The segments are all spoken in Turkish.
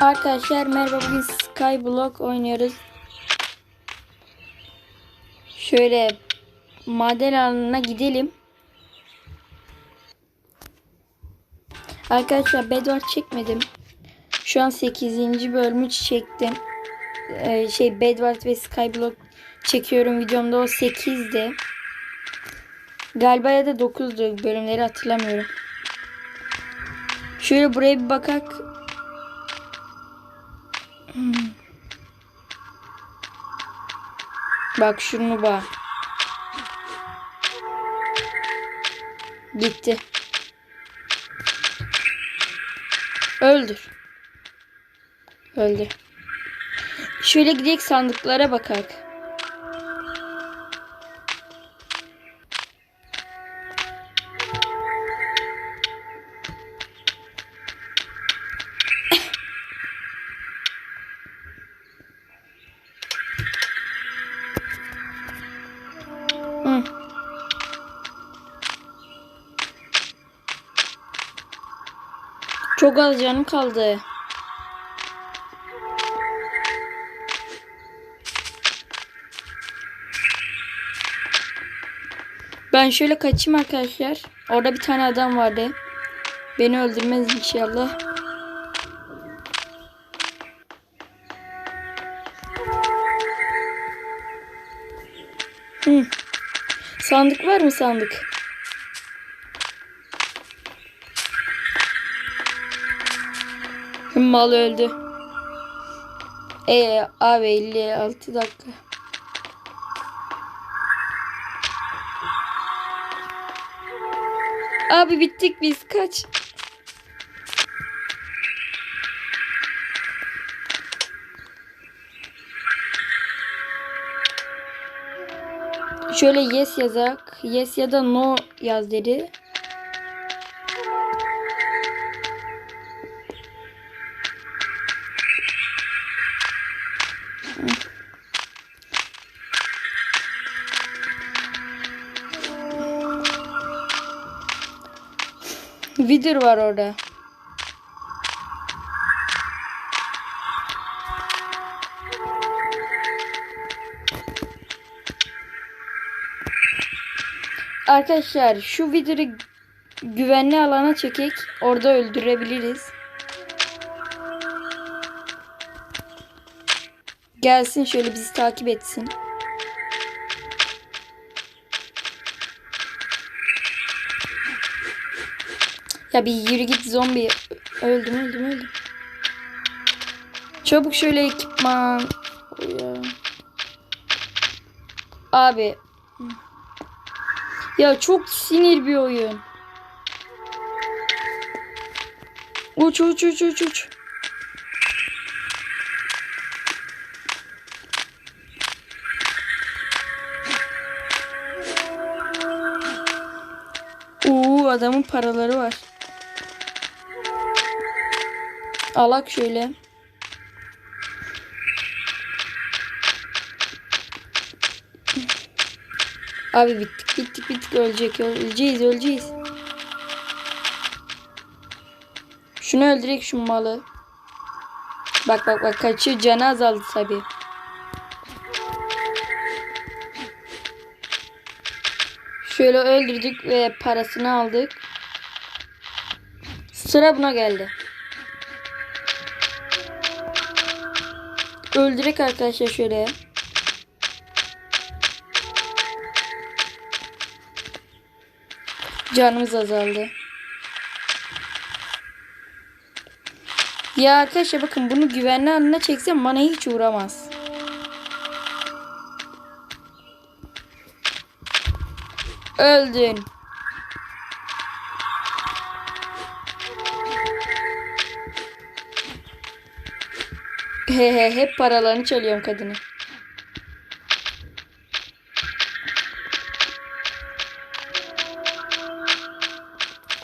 Arkadaşlar merhaba bugün Skyblock oynuyoruz. Şöyle maden alanına gidelim. Arkadaşlar Bedwars çekmedim. Şu an 8. bölümü çektim. Ee, şey Bedwars ve Skyblock çekiyorum. Videomda o 8'di. Galiba ya da 9'du bölümleri hatırlamıyorum. Şöyle buraya bir bakak. Bak şunu bak. Gitti. Öldür. Öldü. Şöyle gidelim sandıklara bakak. Çok az canım kaldı. Ben şöyle kaçayım arkadaşlar. Orada bir tane adam vardı. Beni öldürmez inşallah. Hı. Sandık var mı sandık? Mal öldü. Ee, abi 56 dakika. Abi bittik biz kaç. Şöyle yes yazak. Yes ya da no yaz dedi. Vidir var orada. Arkadaşlar şu vidiri güvenli alana çekek. Orada öldürebiliriz. Gelsin şöyle bizi takip etsin. Ya bir yürü git zombi. Öldüm öldüm öldüm. Çabuk şöyle ekipman. Abi. Ya çok sinir bir oyun. Uç uç uç uç uç. Oo adamın paraları var. Alak şöyle. Abi bittik bittik bittik ölecek öleceğiz öleceğiz. Şunu öldürek şu malı. Bak bak bak kaçıyor canı azaldı tabi. Şöyle öldürdük ve parasını aldık. Sıra buna geldi. Öldürek arkadaşlar şöyle. Canımız azaldı. Ya arkadaşlar bakın bunu güvenli alanına çeksem bana hiç uğramaz. Öldün. He he hep paralarını çalıyorum kadını.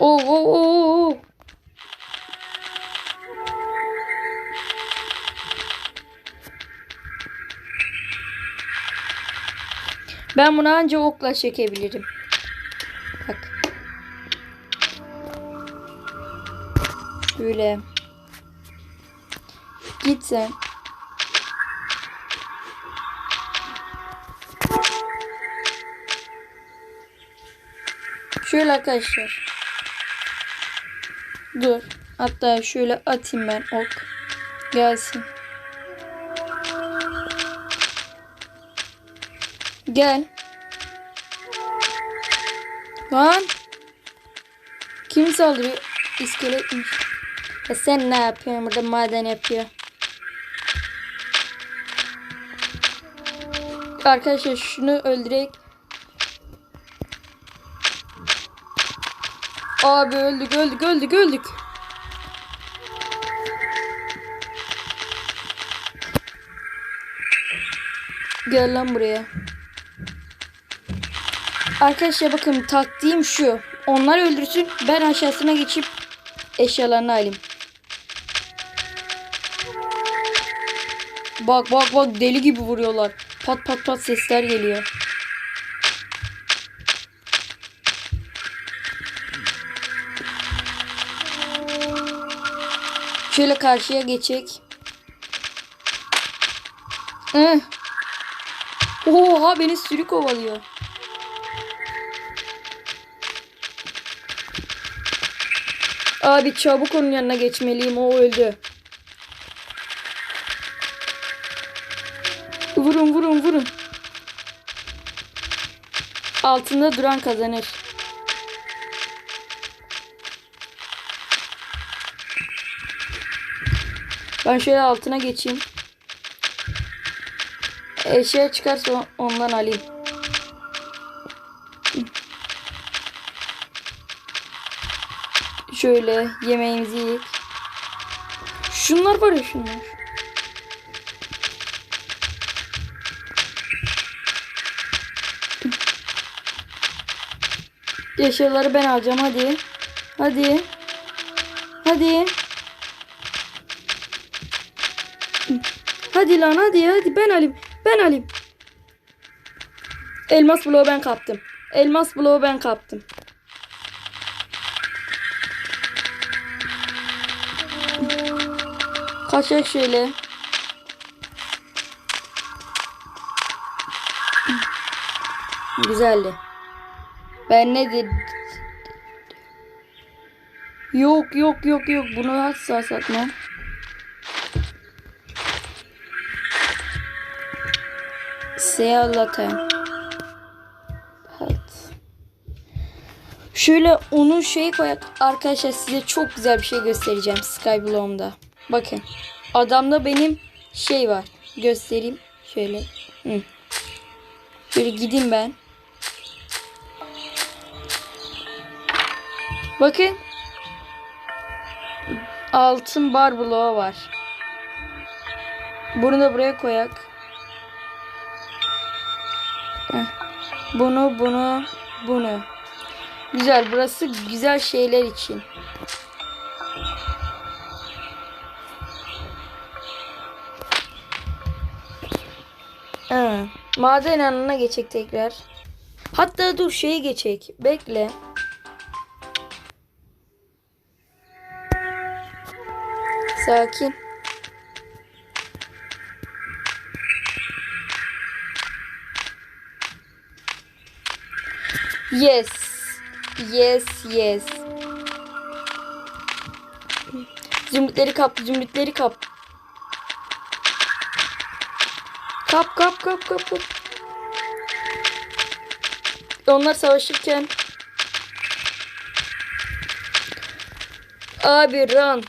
Oo oo oo oo. Ben bunu anca okla çekebilirim. Bak. Şöyle. Git. Şöyle arkadaşlar. Dur. Hatta şöyle atayım ben ok. Gelsin. Gel. Lan. Kim saldırıyor? İskeletmiş. Ya sen ne yapıyorsun burada maden yapıyor. Arkadaşlar şunu öldürek. Abi öldük öldük öldük öldük. Gel lan buraya. Arkadaşlar bakın taktiğim şu. Onlar öldürsün ben aşağısına geçip eşyalarını alayım. Bak bak bak deli gibi vuruyorlar. Pat pat pat sesler geliyor. Şöyle karşıya geçecek. Hı. Oha beni sürü kovalıyor. Abi çabuk onun yanına geçmeliyim. O öldü. Vurun vurun vurun. Altında duran kazanır. Ben şöyle altına geçeyim. Eşya çıkarsa ondan alayım. Şöyle yemeğimizi yiyip. Şunlar var ya şunlar. Eşyaları ben alacağım hadi. Hadi. Hadi. Hadi lan hadi hadi ben alayım. Ben alayım. Elmas bloğu ben kaptım. Elmas bloğu ben kaptım. Kaçak şöyle. Güzeldi. Ben nedir? Yok yok yok yok bunu asla satmam. Seyahatım. Evet. Şöyle onu şey koyak arkadaşlar size çok güzel bir şey göstereceğim Skyblock'umda. Bakın. Adamda benim şey var. Göstereyim. Şöyle. Hı. Şöyle gideyim ben. Bakın. Altın bar bloğu var. Bunu da buraya koyak. Bunu, bunu, bunu. Güzel. Burası güzel şeyler için. Ha, maden yanına geçecek tekrar. Hatta dur şeyi geçecek. Bekle. Sakin. Yes. Yes, yes. Zümrütleri kap, zümrütleri kap. Kap kap kap kap kap. Onlar savaşırken Abi run.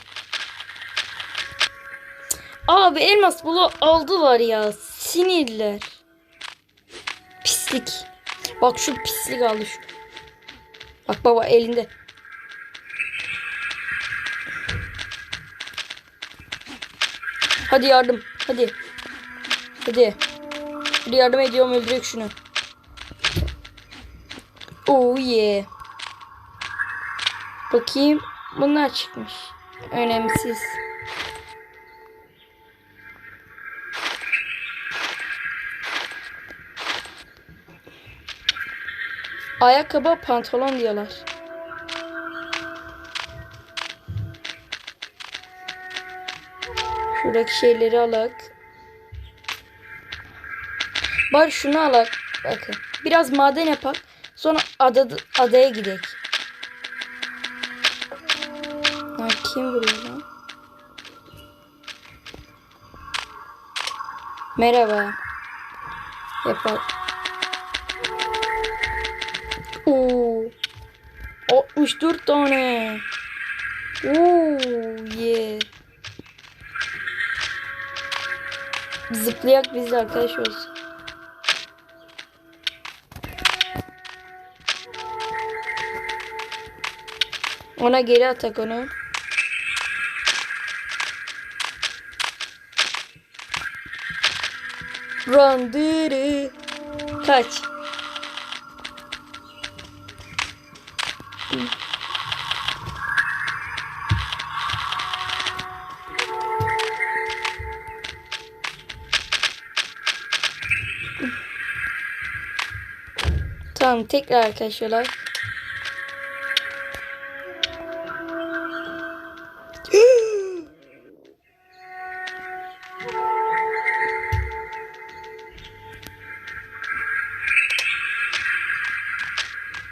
Abi elmas bulu aldılar ya. Sinirler. Pislik. Bak şu pislik aldı şu. Bak baba elinde. Hadi yardım. Hadi. Hadi. Hadi yardım ediyorum öldürek şunu. Oh yeah. Bakayım. Bunlar çıkmış. Önemsiz. Ayakkabı pantolon diyorlar. Şuradaki şeyleri alak. Bari şunu alak. Bakın. Biraz maden yapak. Sonra ada, adaya gidek. Kim vuruyor? Merhaba. Yapar. Oo. 64 tane. Oo, yeah. Zıplayak biz de arkadaş olsun. Ona geri atak onu. Run dırı. Kaç. Tamam tekrar arkadaşlar.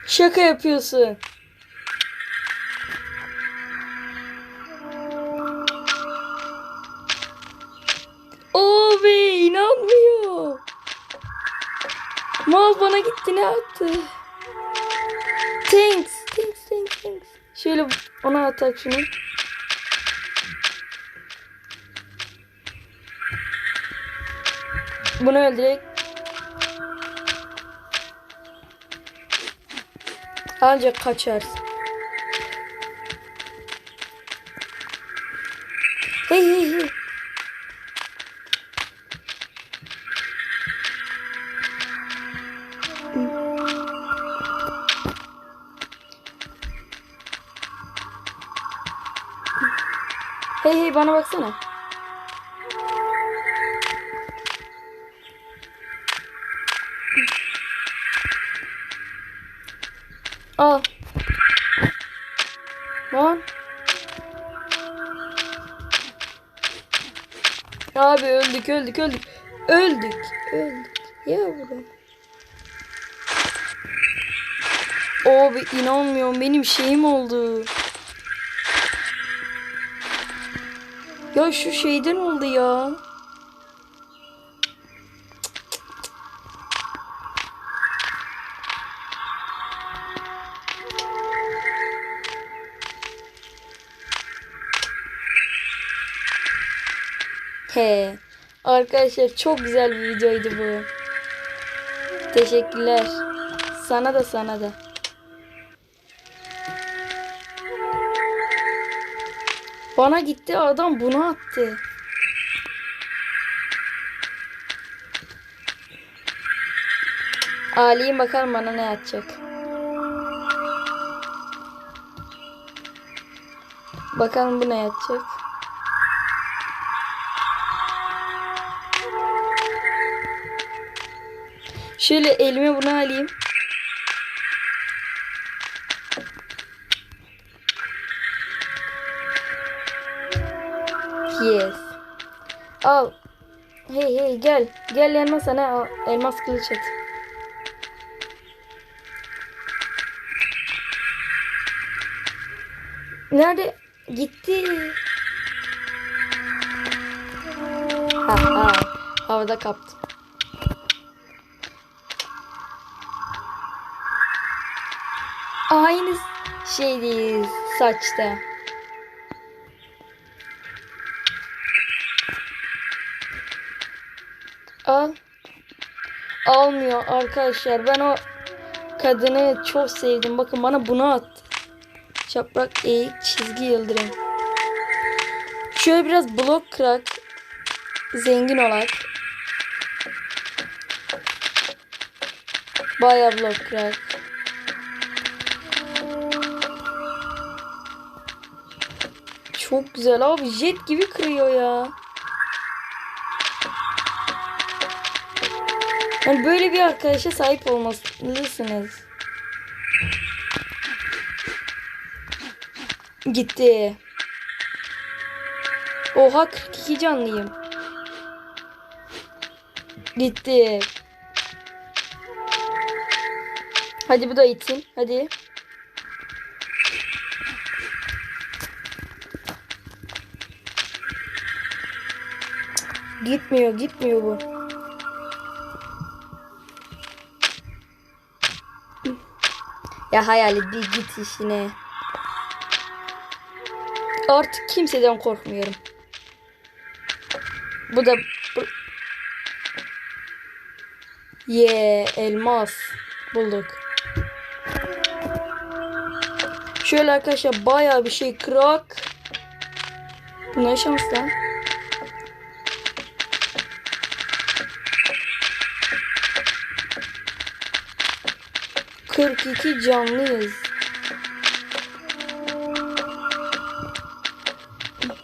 Şaka yapıyorsun. Atak şunu. Bunu öldürek. Ancak kaçarsın. Hey hey hey. Bana baksana. Al. Lan. Abi öldük öldük öldük. Öldük. Öldük. Yavrum. Abi inanmıyorum benim şeyim oldu. Ya şu şeyden oldu ya. He. Arkadaşlar çok güzel bir videoydu bu. Teşekkürler. Sana da sana da. Bana gitti adam bunu attı. Ali'yim bakalım bana ne atacak. Bakalım bu ne atacak. Şöyle elime bunu alayım. Al. Hey hey gel. Gel yanıma sana elmas kılıç at. Nerede? Gitti. Ha ha. Havada kaptım. Aynı şeydeyiz saçta. Al. Almıyor arkadaşlar. Ben o kadını çok sevdim. Bakın bana bunu attı. Çaprak eğik çizgi yıldırım. Şöyle biraz blok kırak. Zengin olak. Baya blok kırak. Çok güzel abi. Jet gibi kırıyor ya. Yani böyle bir arkadaşa sahip olmalısınız. Gitti. Oha 42 canlıyım. Gitti. Hadi bu da itsin. Hadi. Gitmiyor, gitmiyor bu. Ya hayali bir git işine. Artık kimseden korkmuyorum. Bu da. Ye elmas bulduk. Şöyle arkadaşlar bayağı bir şey kırak. Bu ne şans lan? Kırk iki canlıyız.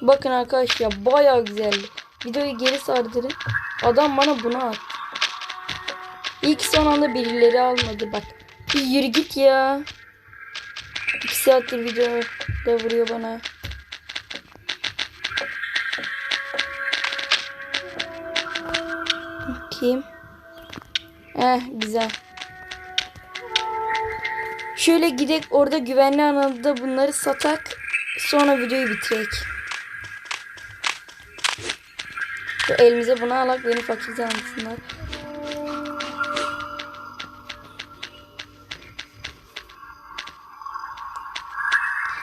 Bakın arkadaşlar bayağı güzel. Videoyu geri sardırın. Adam bana bunu attı. İlk son anda birileri almadı bak. Bir yürü git ya. İki saattir video da vuruyor bana. Kim? Eh güzel. Şöyle gidek orada güvenli anında bunları satak. Sonra videoyu bitirek. Şu elimize bunu alak beni fakir zanlısınlar.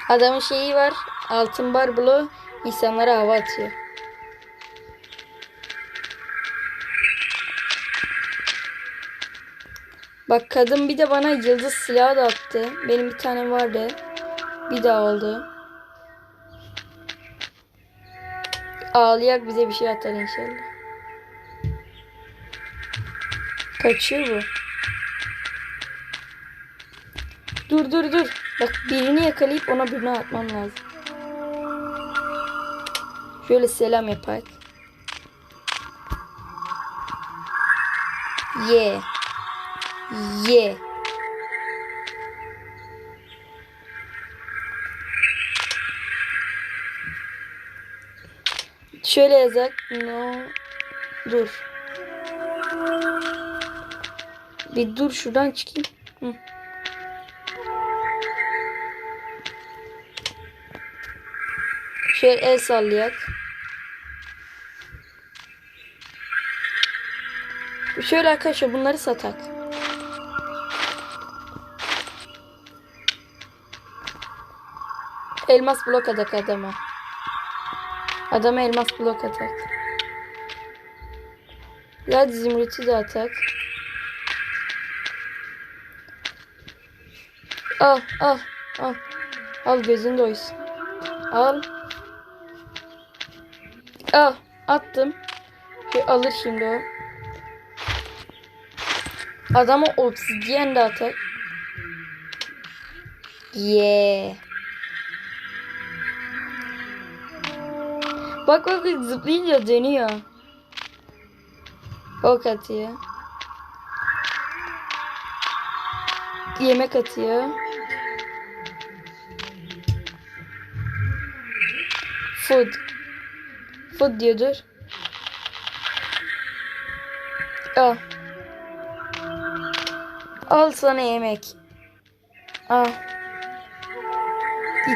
Adamın şeyi var. Altın bar bloğu insanlara hava atıyor. Bak kadın bir de bana yıldız silahı da attı. Benim bir tane vardı. Bir daha oldu. Ağlayak bize bir şey atar inşallah. Kaçıyor bu. Dur dur dur. Bak birini yakalayıp ona birini atmam lazım. Şöyle selam yapak. Ye. Ye. Şöyle yazak. No. Dur. Bir dur şuradan çıkayım. Hı. Şöyle el sallayak. Şöyle arkadaşlar bunları satak. Elmas blok atak adama. Adama elmas blok atak. Ya zümrütü de atak. Al al al. Al gözün doysun. Al. Al. Attım. Şey alır şimdi o. Adama obsidyen de atar. Yeah. Bak bak bak zıplayınca dönüyor. Ok atıyor. Yemek atıyor. Food. Food diyordur. Al. Al sana yemek. Al.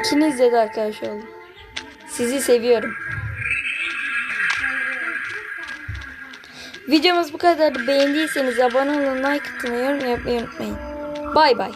İkiniz de arkadaş olun. Sizi seviyorum. Videomuz bu kadar. Beğendiyseniz abone olun, like atmayı, yorum yapmayı unutmayın. Bay bay.